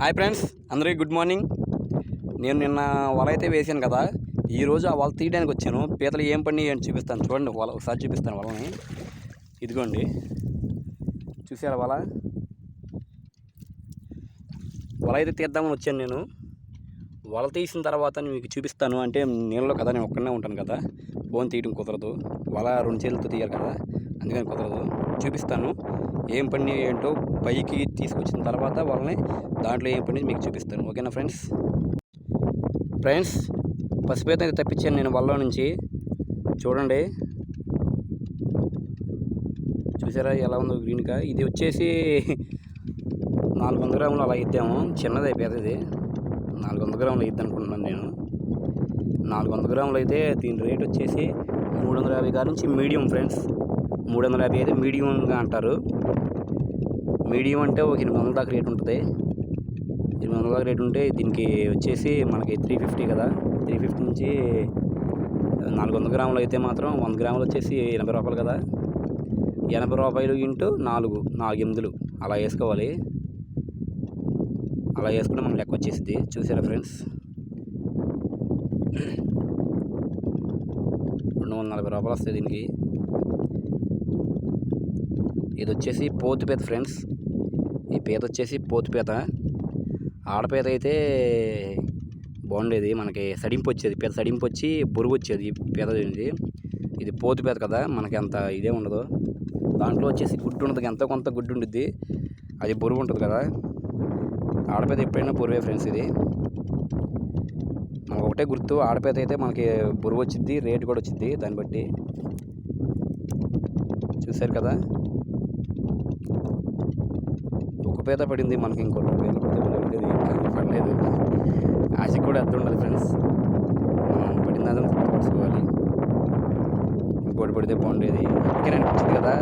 Hi friends అందరికీ good morning. నేను నిన్న వల అయితే వేసాను కదా ఈరోజు ఆ వల తీయడానికి వచ్చాను. పీతలు ఏం పని అని చూపిస్తాను. చూడండి వల ఒకసారి చూపిస్తాను వలని. ఇదిగోండి. చూసారా వల? వల అయితే తీద్దామని వచ్చాను నేను. వల తీసిన తర్వాత మీకు చూపిస్తాను. అంటే నీళ్ళలో కదా నేను ఒక్కనే ఉంటాను కదా. ఫోన్ తీయడం కుదరదు. వల రెండు చేతులతో తీయాలి కదా? అందుకని కుదరదు. చూపిస్తాను. ఏం పని ఏంటో పైకి తీసుకొచ్చిన తర్వాత వాళ్ళని దాంట్లో ఏం పని మీకు చూపిస్తాను. ఓకేనా ఫ్రెండ్స్? ఫ్రెండ్స్ పసిపేత అయితే తప్పించాను నేను వల్ల నుంచి. చూడండి. చూసారా ఎలా ఉందో గ్రీన్గా ఇది వచ్చేసి నాలుగు వందల గ్రాములు అలా ఇద్దాము. చిన్నది పెద్దది నాలుగు వందల గ్రాములు ఇద్దాం అనుకుంటున్నాను నేను. నాలుగు వందల గ్రాములు అయితే దీని రేట్ వచ్చేసి మూడు వందల యాభై కాడ నుంచి మీడియం ఫ్రెండ్స్. మూడు వందల యాభై అయితే మీడియంగా అంటారు. మీడియం అంటే ఒక ఎనిమిది వందల దాకా రేట్ ఉంటుంది. ఎనిమిది వందల దాకా రేట్ ఉంటే దీనికి వచ్చేసి మనకి త్రీ ఫిఫ్టీ కదా. త్రీ ఫిఫ్టీ నుంచి నాలుగు వందల గ్రాములు అయితే మాత్రం వంద గ్రాములు వచ్చేసి ఎనభై రూపాయలు కదా. ఎనభై రూపాయలు ఇంటూ నాలుగు నాలుగు ఎనిమిదిలు. అలా వేసుకోవాలి. అలా వేసుకుంటే మనం లెక్క వచ్చేసింది చూసారా ఫ్రెండ్స్? రెండు వందల నలభై రూపాయలు వస్తాయి దీనికి. ఇది వచ్చేసి పోతుపేత ఫ్రెండ్స్. ఈ పీత వచ్చేసి పోతుపేత. ఆడపేత అయితే బాగుండేది. మనకి సడింపు వచ్చేది పీత సడింపు వచ్చి బురుగు వచ్చేది పీత ఇది ఇది పోతుపేత కదా మనకి అంత ఇదే ఉండదు. దాంట్లో వచ్చేసి గుడ్డు ఉండదు ఎంతో కొంత గుడ్డు ఉండిద్ది అది బురుగు ఉంటుంది కదా. ఆడపేత ఎప్పుడైనా బురువే ఫ్రెండ్స్ ఇది. మనకు ఒకటే గుర్తు ఆడపేత అయితే మనకి బురువు వచ్చింది రేటు కూడా వచ్చింది దాన్ని బట్టి. చూశారు కదా? ఒక పేద పడింది మనకి ఇంకో రెండు పేదలు పడితే పడలేదు. ఆశకి కూడా అర్థం ఉండాలి ఫ్రెండ్స్. మనం పడిన దాన్ని ఇంకోటి పడితే బాగుండేది. అందుకే అనిపించింది కదా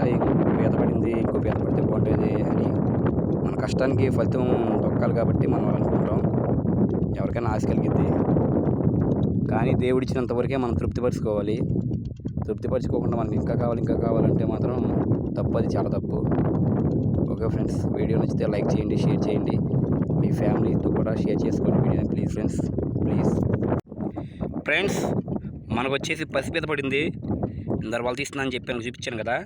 పేద పడింది ఇంకో పేద పడితే బాగుండేది అని. మన కష్టానికి ఫలితం దొక్కాలి కాబట్టి మనం అనుకుంటాం ఎవరికైనా ఆశ కలిగిద్ది. కానీ దేవుడిచ్చినంత వరకే మనం తృప్తిపరచుకోవాలి. తృప్తిపరచుకోకుండా మనకి ఇంకా కావాలి ఇంకా కావాలంటే మాత్రం తప్పు అది చాలా తప్పు. ఓకే ఫ్రెండ్స్ వీడియో నచ్చితే లైక్ చేయండి షేర్ చేయండి. మీ ఫ్యామిలీతో కూడా షేర్ చేసుకోండి వీడియోని ప్లీజ్ ఫ్రెండ్స్ ప్లీజ్. ఫ్రెండ్స్ మనకు వచ్చేసి పసిపీత పడింది. ఇందరు వాళ్ళు తీస్తున్నాను అని చెప్పాను చూపించాను కదా.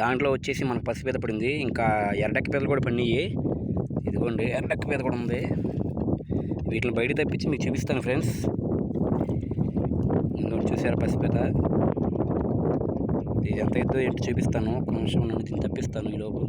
దాంట్లో వచ్చేసి మనకు పసిపీత పడింది. ఇంకా ఎర్రడెక్క పీతలు కూడా పడినాయి. ఇదిగోండి ఎర్రడెక్క పీత కూడా ఉంది. వీటిని బయట తప్పించి మీకు చూపిస్తాను ఫ్రెండ్స్. ముందు చూసారా పసిపేత? ఇది ఎంత అవుతుందో ఏంటి చూపిస్తాను. ఒక నిమిషం నేను దీన్ని తప్పిస్తాను ఈలోపు